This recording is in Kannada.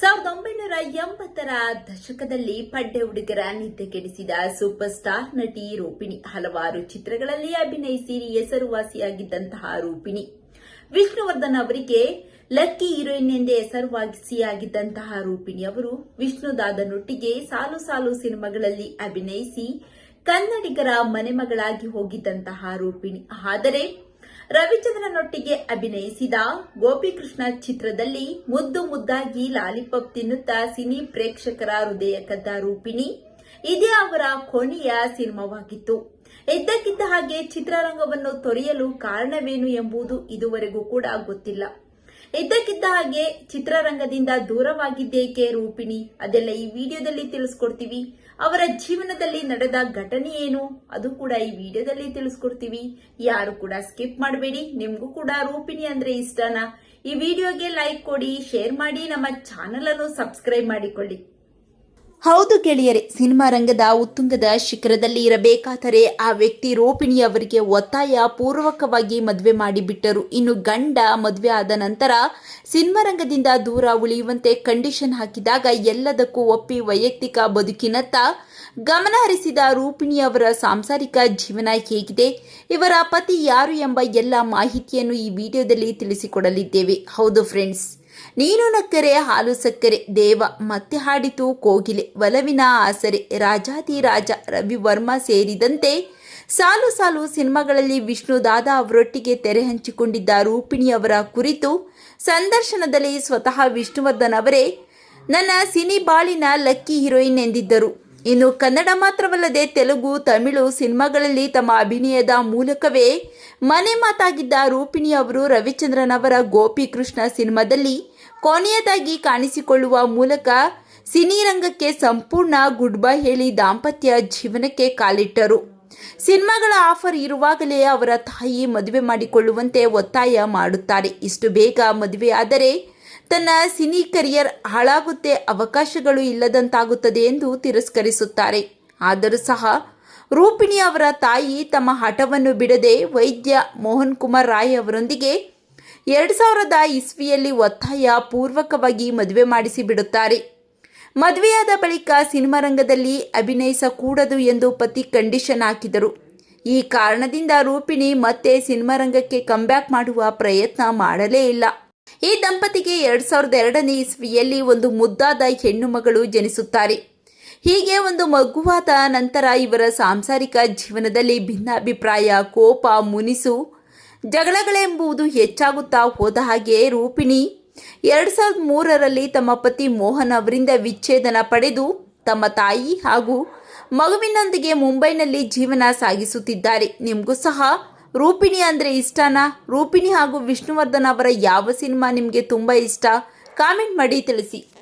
ಸಾವಿರದ ಒಂಬೈನೂರ ಎಂಬತ್ತರ ದಶಕದಲ್ಲಿ ಪಡ್ಡೆ ಹುಡುಗರ ನಿದ್ದೆ ಕೆಡಿಸಿದ ಸೂಪರ್ ಸ್ಟಾರ್ ನಟಿ ರೂಪಿಣಿ. ಹಲವಾರು ಚಿತ್ರಗಳಲ್ಲಿ ಅಭಿನಯಿಸಿ ಹೆಸರುವಾಸಿಯಾಗಿದ್ದಂತಹ ರೂಪಿಣಿ. ವಿಷ್ಣುವರ್ಧನ್ ಅವರಿಗೆ ಲಕ್ಕಿ ಹೀರೋಯಿನ್ ಎಂದೇ ಹೆಸರುವಾಸಿಯಾಗಿದ್ದಂತಹ ರೂಪಿಣಿ ಅವರು ವಿಷ್ಣುದಾದನೊಟ್ಟಿಗೆ ಸಾಲು ಸಾಲು ಸಿನಿಮಾಗಳಲ್ಲಿ ಅಭಿನಯಿಸಿ ಕನ್ನಡಿಗರ ಮನೆಮಗಳಾಗಿ ಹೋಗಿದ್ದಂತಹ ರೂಪಿಣಿ. ಆದರೆ ರವಿಚಂದ್ರನೊಟ್ಟಿಗೆ ಅಭಿನಯಿಸಿದ ಗೋಪಿಕೃಷ್ಣ ಚಿತ್ರದಲ್ಲಿ ಮುದ್ದು ಮುದ್ದಾಗಿ ಲಾಲಿಪಾಪ್ ತಿನ್ನುತ್ತಾ ಸಿನಿ ಪ್ರೇಕ್ಷಕರ ಹೃದಯ ಕದ್ದ ರೂಪಿಣಿ. ಇದೇ ಅವರ ಕೊನೆಯ ಸಿನಿಮಾವಾಗಿತ್ತು. ಇದ್ದಕ್ಕಿದ್ದ ಹಾಗೆ ಚಿತ್ರರಂಗವನ್ನು ತೊರೆಯಲು ಕಾರಣವೇನು ಎಂಬುದು ಇದುವರೆಗೂ ಕೂಡ ಗೊತ್ತಿಲ್ಲ. ಇದ್ದಕ್ಕಿದ್ದ ಹಾಗೆ ಚಿತ್ರರಂಗದಿಂದ ದೂರವಾಗಿದ್ದೇಕೆ ರೂಪಿಣಿ? ಅದೆಲ್ಲ ಈ ವಿಡಿಯೋದಲ್ಲಿ ತಿಳಿಸ್ಕೊಡ್ತೀವಿ. ಅವರ ಜೀವನದಲ್ಲಿ ನಡೆದ ಘಟನೆ ಏನು? ಅದು ಕೂಡ ಈ ವಿಡಿಯೋದಲ್ಲಿ ತಿಳಿಸ್ಕೊಡ್ತೀವಿ. ಯಾರು ಕೂಡ ಸ್ಕಿಪ್ ಮಾಡಬೇಡಿ, ನಿಮ್ಗೂ ಕೂಡ ರೂಪಿಣಿ ಅಂದ್ರೆ ಇಷ್ಟನಾ? ಈ ವಿಡಿಯೋಗೆ ಲೈಕ್ ಕೊಡಿ ಶೇರ್ ಮಾಡಿ, ನಮ್ಮ ಚಾನಲ್ ಅನ್ನು ಸಬ್ಸ್ಕ್ರೈಬ್ ಮಾಡಿಕೊಳ್ಳಿ. ಹೌದು ಗೆಳೆಯರೆ, ಸಿನಿಮಾ ರಂಗದ ಉತ್ತುಂಗದ ಶಿಖರದಲ್ಲಿ ಇರಬೇಕಾದರೆ ಆ ವ್ಯಕ್ತಿ ರೋಪಿಣಿ ಅವರಿಗೆ ಒತ್ತಾಯ ಪೂರ್ವಕವಾಗಿ ಮದುವೆ ಮಾಡಿಬಿಟ್ಟರು. ಇನ್ನು ಗಂಡ ಮದುವೆ ಆದ ನಂತರ ಸಿನಿಮಾ ರಂಗದಿಂದ ದೂರ ಉಳಿಯುವಂತೆ ಕಂಡೀಷನ್ ಹಾಕಿದಾಗ ಎಲ್ಲದಕ್ಕೂ ಒಪ್ಪಿ ವೈಯಕ್ತಿಕ ಬದುಕಿನತ್ತ ಗಮನ ಹರಿಸಿದ ರೂಪಿಣಿ ಅವರ ಸಾಂಸಾರಿಕ ಜೀವನ ಹೇಗಿದೆ, ಇವರ ಪತಿ ಯಾರು ಎಂಬ ಎಲ್ಲ ಮಾಹಿತಿಯನ್ನು ಈ ವಿಡಿಯೋದಲ್ಲಿ ತಿಳಿಸಿಕೊಡಲಿದ್ದೇವೆ. ಹೌದು ಫ್ರೆಂಡ್ಸ್ ನೀನು ನಕ್ಕರೆ, ಹಾಲು ಸಕ್ಕರೆ, ದೇವ ಮತ್ತೆ ಹಾಡಿತು ಕೋಗಿಲೆ ಒಲವಿನ ಆಸರೆ ರಾಜಾದಿ ರಾಜ ರವಿ ವರ್ಮ ಸೇರಿದಂತೆ ಸಾಲು ಸಾಲು ಸಿನಿಮಾಗಳಲ್ಲಿ ವಿಷ್ಣು ದಾದಾ ಅವರೊಟ್ಟಿಗೆ ತೆರೆ ಹಂಚಿಕೊಂಡಿದ್ದ ರೂಪಿಣಿ ಅವರ ಕುರಿತು ಸಂದರ್ಶನದಲ್ಲಿ ಸ್ವತಃ ವಿಷ್ಣುವರ್ಧನ್ ಅವರೇ, ನನ್ನ ಸಿನಿ ಬಾಳಿನ ಲಕ್ಕಿ ಹೀರೋಯಿನ್ ಎಂದಿದ್ದರು. ಇನ್ನು ಕನ್ನಡ ಮಾತ್ರವಲ್ಲದೆ ತೆಲುಗು, ತಮಿಳು ಸಿನಿಮಾಗಳಲ್ಲಿ ತಮ್ಮ ಅಭಿನಯದ ಮೂಲಕವೇ ಮನೆ ಮಾತಾಗಿದ್ದ ರೂಪಿಣಿ ಅವರು ರವಿಚಂದ್ರನ್ ಅವರ ಗೋಪಿಕೃಷ್ಣ ಸಿನಿಮಾದಲ್ಲಿ ಕೊನೆಯದಾಗಿ ಕಾಣಿಸಿಕೊಳ್ಳುವ ಮೂಲಕ ಸಿನಿರಂಗಕ್ಕೆ ಸಂಪೂರ್ಣ ಗುಡ್ ಬೈ ಹೇಳಿ ದಾಂಪತ್ಯ ಜೀವನಕ್ಕೆ ಕಾಲಿಟ್ಟರು. ಸಿನಿಮಾಗಳ ಆಫರ್ ಇರುವಾಗಲೇ ಅವರ ತಾಯಿ ಮದುವೆ ಮಾಡಿಕೊಳ್ಳುವಂತೆ ಒತ್ತಾಯ ಮಾಡುತ್ತಾರೆ. ಇಷ್ಟು ಬೇಗ ಮದುವೆ ಆದರೆ ತನ್ನ ಸಿನಿ ಕರಿಯರ್ ಹಾಳಾಗುತ್ತೆ ಅವಕಾಶಗಳು ಇಲ್ಲದಂತಾಗುತ್ತದೆ ಎಂದು ತಿರಸ್ಕರಿಸುತ್ತಾರೆ. ಆದರೂ ಸಹ, ರೂಪಿಣಿ ಅವರ ತಾಯಿ ತಮ್ಮ ಹಠವನ್ನು ಬಿಡದೆ ವೈದ್ಯ ಮೋಹನ್ ಕುಮಾರ್ ರಾಯ್ ಅವರೊಂದಿಗೆ ಎರಡು ಸಾವಿರದ ಇಸ್ವಿಯಲ್ಲಿ ಒತ್ತಾಯ ಪೂರ್ವಕವಾಗಿ ಮದುವೆ ಮಾಡಿಸಿ ಬಿಡುತ್ತಾರೆ. ಮದುವೆಯಾದ ಬಳಿಕ ಸಿನಿಮಾ ರಂಗದಲ್ಲಿ ಅಭಿನಯಿಸಕೂಡದು ಎಂದು ಪತಿ ಕಂಡೀಷನ್ ಹಾಕಿದರು. ಈ ಕಾರಣದಿಂದ ರೂಪಿಣಿ ಮತ್ತೆ ಸಿನಿಮಾ ರಂಗಕ್ಕೆ ಕಂಬ್ಯಾಕ್ ಮಾಡುವ ಪ್ರಯತ್ನ ಮಾಡಲೇ ಇಲ್ಲ. ಈ ದಂಪತಿಗೆ ಎರಡ್ ಸಾವಿರದ ಎರಡನೇ ಇಸ್ವಿಯಲ್ಲಿ ಒಂದು ಮುದ್ದಾದ ಹೆಣ್ಣು ಮಗಳು ಜನಿಸುತ್ತಾರೆ. ಹೀಗೆ ಒಂದು ಮಗುವಾದ ನಂತರ ಇವರ ಸಾಂಸಾರಿಕ ಜೀವನದಲ್ಲಿ ಭಿನ್ನಾಭಿಪ್ರಾಯ, ಕೋಪ, ಮುನಿಸು, ಜಗಳಗಳೆಂಬುದು ಹೆಚ್ಚಾಗುತ್ತಾ ಹೋದ ಹಾಗೆ ರೂಪಿಣಿ ಎರಡು ಸಾವಿರದ ಮೂರರಲ್ಲಿ ತಮ್ಮ ಪತಿ ಮೋಹನ್ ಅವರಿಂದ ವಿಚ್ಛೇದನ ಪಡೆದು ತಮ್ಮ ತಾಯಿ ಹಾಗೂ ಮಗುವಿನೊಂದಿಗೆ ಮುಂಬೈನಲ್ಲಿ ಜೀವನ ಸಾಗಿಸುತ್ತಿದ್ದಾರೆ. ನಿಮಗೂ ಸಹ ರೂಪಿಣಿ ಅಂದರೆ ಇಷ್ಟನಾ? ರೂಪಿಣಿ ಹಾಗೂ ವಿಷ್ಣುವರ್ಧನ್ ಅವರ ಯಾವ ಸಿನಿಮಾ ನಿಮಗೆ ತುಂಬ ಇಷ್ಟ? ಕಾಮೆಂಟ್ ಮಾಡಿ ತಿಳಿಸಿ.